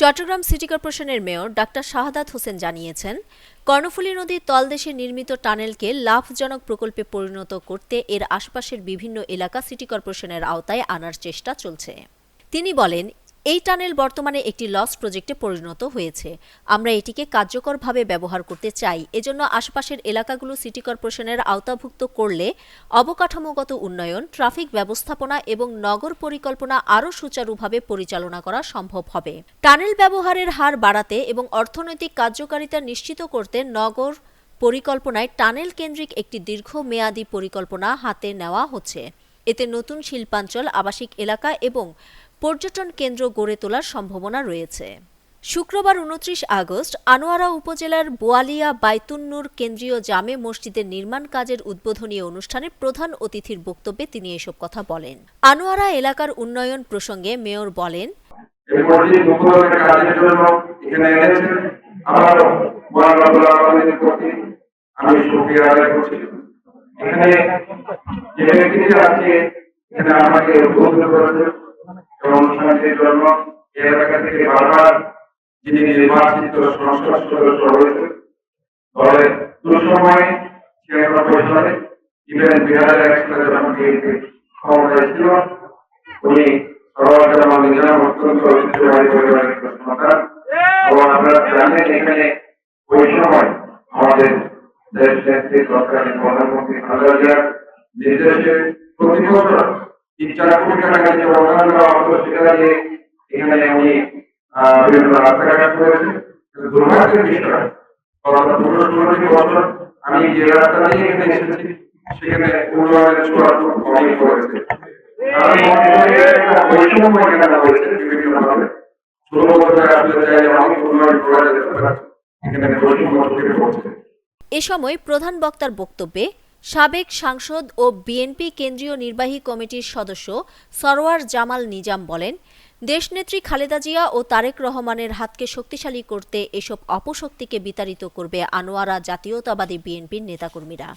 Chittagong city কর্পোরেশনের mayor doctor Shahadat Hossain জানিয়েছেন, কর্ণফুলী নদীর তলদেশে নির্মিত টানেলকে লাভজনক প্রকল্পে পরিণত করতে এর আশপাশের বিভিন্ন এলাকা সিটি কর্পোরেশনের আওতায় আনার চেষ্টা চলছে। তিনি বলেন এই টানেল বর্তমানে একটি লস প্রজেক্টে পরিণত হয়েছে। আমরা এটিকে কার্যকরভাবে ব্যবহার করতে চাই। এজন্য আশপাশের এলাকাগুলো সিটি কর্পোরেশনের আওতাভুক্ত করলে অবকাঠামোগত উন্নয়ন ট্রাফিক ব্যবস্থাপনা এবং নগর পরিকল্পনা আরও সুচারুভাবে পরিচালনা করা সম্ভব হবে। টানেল ব্যবহারের হার বাড়াতে এবং অর্থনৈতিক কার্যকারিতা নিশ্চিত করতে নগর পরিকল্পনায় টানেল কেন্দ্রিক একটি দীর্ঘমেয়াদী পরিকল্পনা হাতে নেওয়া হচ্ছে। এতে নতুন শিল্পাঞ্চল, আবাসিক এলাকা এবং পর্যটন কেন্দ্র গড়ে তোলার সম্ভাবনা রয়েছে। শুক্রবার উনত্রিশ আগস্ট আনোয়ারা উপজেলার বোয়ালিয়া বাইতুন্নুর কেন্দ্রীয় জামে মসজিদের নির্মাণ কাজের উদ্বোধনী অনুষ্ঠানে প্রধান অতিথির বক্তব্যে তিনি এসব কথা বলেন। আনোয়ারা এলাকার উন্নয়ন প্রসঙ্গে মেয়র বলেন আমি আদায় করছি এখানে যে ব্যক্তিটি আজকে এখানে আমাকে উদ্বোধন করেছে। এবং জন্য এলাকা থেকে বারবার যিনি নির্বাচিত সংসদ সদস্য রয়েছে দলের দুঃসময়ে ছিয়ানব্বই সালে ইভেন হাজার এক যখন ক্ষমতায় ছিল, উনি এখানে আমাদের দেশ প্রধানমন্ত্রী খালেদা জিয়ার নির্দেশে প্রতি বছর তিন চার কোটি টাকা হতো এখানে উনি বিভিন্ন রাস্তাঘাট করেছে। কিন্তু দুর্ভাগ্যের বছর আমি যে রাস্তা দিয়ে এখানে এসেছি, সেখানে করেছে এ সময় প্রধান বক্তার বক্তব্যে সাবেক সাংসদ ও বিএনপি কেন্দ্রীয় নির্বাহী কমিটির সদস্য সরওয়ার জামাল নিজাম বলেন, দেশনেত্রী খালেদা জিয়া ও তারেক রহমানের হাতকে শক্তিশালী করতে এসব অপশক্তিকে বিতাড়িত করবে আনোয়ারা জাতীয়তাবাদী বিএনপির নেতাকর্মীরা।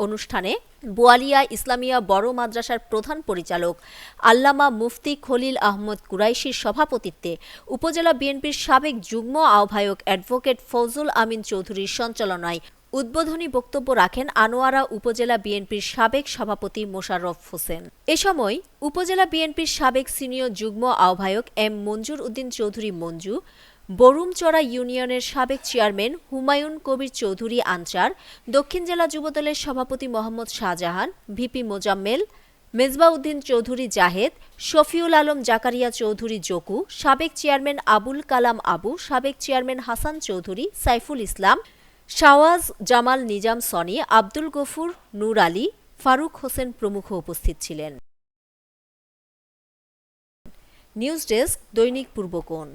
অনুষ্ঠানে বোয়ালিয়া ইসলামিয়া বড় মাদ্রাসার প্রধান পরিচালক আল্লামা মুফতি খলিল আহমদ কুরাইশির সভাপতিত্বে উপজেলা বিএনপির সাবেক যুগ্ম আহ্বায়ক অ্যাডভোকেট ফৌজুল আমিন চৌধুরীর সঞ্চালনায় উদ্বোধনী বক্তব্য রাখেন আনোয়ারা উপজেলা বিএনপির সাবেক সভাপতি মোশাররফ হোসেন। এ সময় উপজেলা বিএনপির সাবেক সিনিয়র যুগ্ম আহ্বায়ক এম মঞ্জুর উদ্দিন চৌধুরী মঞ্জু, বরুমচড়া ইউনিয়নের সাবেক চেয়ারম্যান হুমায়ুন কবির চৌধুরী আনচার দক্ষিণ জেলা যুবদলের সভাপতি মোহাম্মদ শাহজাহান, ভিপি মোজাম্মেল মেজবাউদ্দিন চৌধুরী জাহেদ, শফিউল আলম জাকারিয়া চৌধুরী জকু, সাবেক চেয়ারম্যান আবুল কালাম আবু, সাবেক চেয়ারম্যান হাসান চৌধুরী, সাইফুল ইসলাম শাওয়াজ, জামাল নিজাম সনি, আব্দুল গফুর, নূর আলী, ফারুক হোসেন প্রমুখ উপস্থিত ছিলেন। নিউজ ডেস্ক দৈনিক পূর্বকোণ।